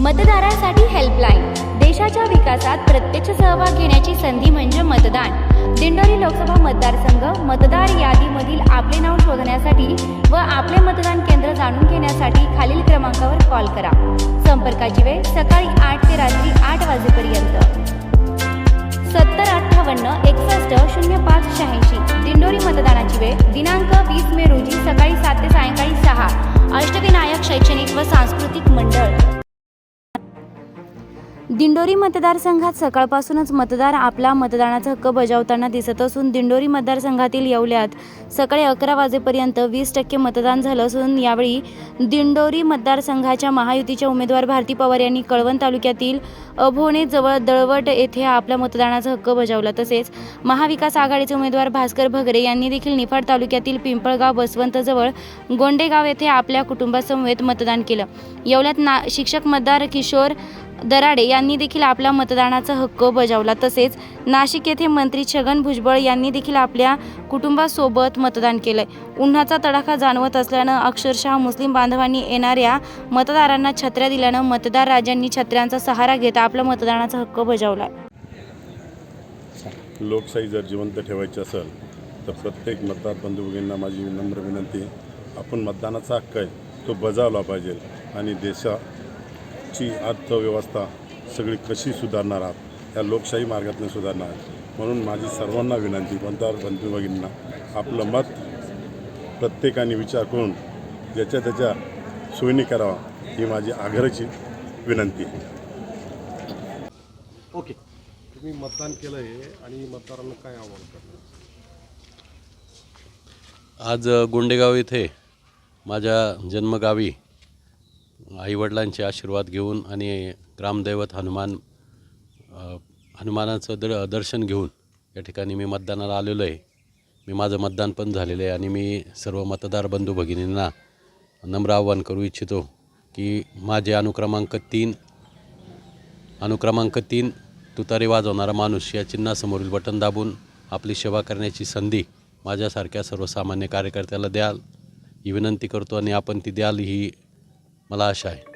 मतदारांसाठी हेल्पलाईन देशाच्या विकासात प्रत्यक्ष सहभाग घेण्याची संधी म्हणजे मतदान. दिंडोरी लोकसभा मतदारसंघ मतदार यादीमधील आपले नाव शोधण्यासाठी व आपले मतदान केंद्र जाणून घेण्यासाठी खालील क्रमांकावर कॉल करा. संपर्काची वेळ सकाळी आठ ते रात्री आठ दिंडोरी मतदारसंघात सकाळपासूनच मतदार आपला मतदानाचा हक्क बजावताना दिसत असून दिंडोरी मतदारसंघातील येवल्यात सकाळी अकरा वाजेपर्यंत वीस टक्के मतदान झालं असून यावेळी दिंडोरी मतदारसंघाच्या महायुतीच्या उमेदवार भारती पवार यांनी कळवण तालुक्यातील अभोणे जवळ दळवट येथे आपला मतदानाचा हक्क बजावला. तसेच महाविकास आघाडीचे उमेदवार भास्कर भगरे यांनी देखील निफाड तालुक्यातील पिंपळगाव बसवंतजवळ गोंडेगाव येथे आपल्या कुटुंबासमवेत मतदान केलं. येवल्यात ना शिक्षक मतदार किशोर दराडे यांनी देखील आपला मतदानाचा हक्क बजावला. तसेच नाशिक येथे मंत्री छगन भुजबळ यांनी देखील आपल्या कुटुंबासोबत मतदान केलंय. उन्हाचा तडाखा जाणवत असल्यानं अक्षरशः मुस्लिम बांधवांनी येणाऱ्या मतदारांना छत्र्या दिल्यानं मतदार राजांनी छत्र्यांचा सहारा घेत आपला मतदानाचा हक्क बजावला. लोकशाही जर जिवंत ठेवायची असेल तर प्रत्येक मतदार बंधू भगिनींना माझी नम्र विनंती आपण मतदानाचा हक्क आहे तो बजावला पाहिजे. आणि देशा देशाची अर्थव्यवस्था सगळी कशी सुधारणार आहात? या लोकशाही मार्गातून सुधारणार आहात. म्हणून माझी सर्वांना विनंती मतदार बंधू भगिनींना आपलं मत प्रत्येकाने विचार करून ज्याच्या त्याच्या सोयीने करावा ही माझी आग्रहाची विनंती आहे. ओके. तुम्ही मतदान केलं आहे आणि मतदारांना काय आव्हान करणार? आज गोंडेगाव येथे माझ्या जन्मगावी आईवडिलांचे आशीर्वाद घेऊन आणि ग्रामदैवत हनुमान हनुमानाचं द दर्शन घेऊन या ठिकाणी मी मतदानाला आलेलो आहे. मी माझं मतदान पण झालेलं आहे आणि मी सर्व मतदार बंधू भगिनींना नम्र आव्हान करू इच्छितो की माझे अनुक्रमांक तीन अनुक्रमांक तीन तुतारी वाजवणारा माणूस या चिन्हासमोरील बटन दाबून आपली सेवा करण्याची संधी माझ्यासारख्या सर्वसामान्य कार्यकर्त्याला द्याल. ही विनंती करतो आणि आपण ती द्याल ही मला आशा आहे.